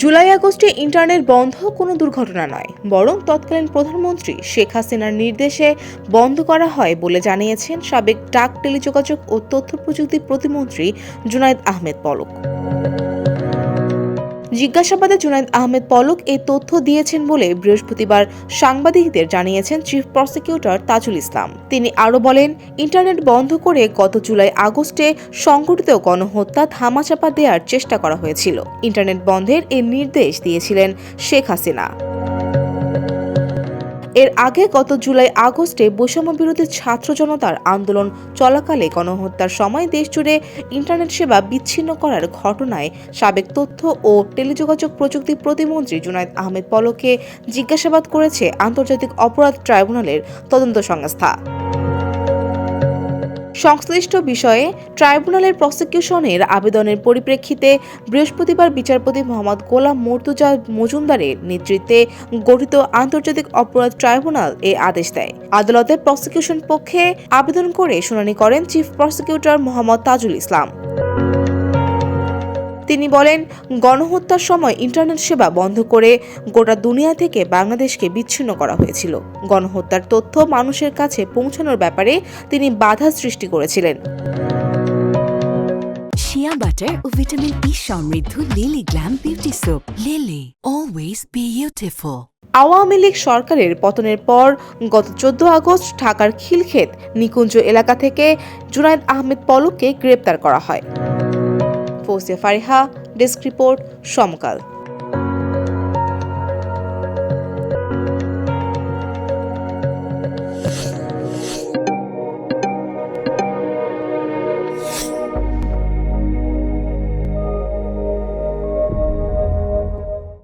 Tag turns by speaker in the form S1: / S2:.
S1: জুলাই আগস্টে ইন্টারনেট বন্ধ কোনো দুর্ঘটনা নয় বরং তৎকালীন প্রধানমন্ত্রী শেখ হাসিনার নির্দেশে বন্ধ করা হয় বলে জানিয়েছেন সাবেক ডাক টেলিযোগাযোগ ও তথ্য প্রযুক্তি প্রতিমন্ত্রী জুনায়দ আহমেদ পলক জিজ্ঞাসাবাদে জুনায়দ আহমেদ পলক এ তথ্য দিয়েছেন বলে বৃহস্পতিবার সাংবাদিকদের জানিয়েছেন চিফ প্রসিকিউটর তাজুল ইসলাম তিনি আরও বলেন ইন্টারনেট বন্ধ করে গত জুলাই আগস্টে সংঘটিত গণহত্যা ধামাচাপা দেওয়ার চেষ্টা করা হয়েছিল ইন্টারনেট বন্ধের এ নির্দেশ দিয়েছিলেন শেখ হাসিনা এর আগে গত জুলাই আগস্টে বৈষম্য বিরোধী ছাত্র জনতার আন্দোলন চলাকালে গণহত্যার সময় দেশজুড়ে ইন্টারনেট সেবা বিচ্ছিন্ন করার ঘটনায় সাবেক তথ্য ও টেলিযোগাযোগ প্রযুক্তি প্রতিমন্ত্রী জুনায়দ আহমেদ পলকে জিজ্ঞাসাবাদ করেছে আন্তর্জাতিক অপরাধ ট্রাইব্যুনালের তদন্ত সংস্থা সংশ্লিষ্ট বিষয়ে ট্রাইব্যুনালের প্রসিকিউশনের আবেদনের পরিপ্রেক্ষিতে বৃহস্পতিবার বিচারপতি মোহাম্মদ গোলাম মর্তুজা মজুমদারের নেতৃত্বে গঠিত আন্তর্জাতিক অপরাধ ট্রাইব্যুনাল এ আদেশ দেয় আদালতে প্রসিকিউশন পক্ষে আবেদন করে শুনানি করেন চিফ প্রসিকিউটর মোহাম্মদ তাজুল ইসলাম তিনি বলেন গণহত্যার সময় ইন্টারনেট সেবা বন্ধ করে গোটা দুনিয়া থেকে বাংলাদেশকে বিচ্ছিন্ন করা হয়েছিল গণহত্যার তথ্য মানুষের কাছে পৌঁছানোর ব্যাপারে তিনি বাধা সৃষ্টি করেছিলেন
S2: শিয়া বাটার ও ভিটামিন ই সমৃদ্ধ Lily glam beauty soap Lily always beautiful
S1: Awami League সরকারের পতনের পর গত চোদ্দ আগস্ট ঢাকার খিলক্ষেত নিকুঞ্জ এলাকা থেকে জুনায়দ আহমেদ পলককে গ্রেপ্তার করা হয় ফৌজিয়া ফারিহা ডেস্ক রিপোর্ট সমকাল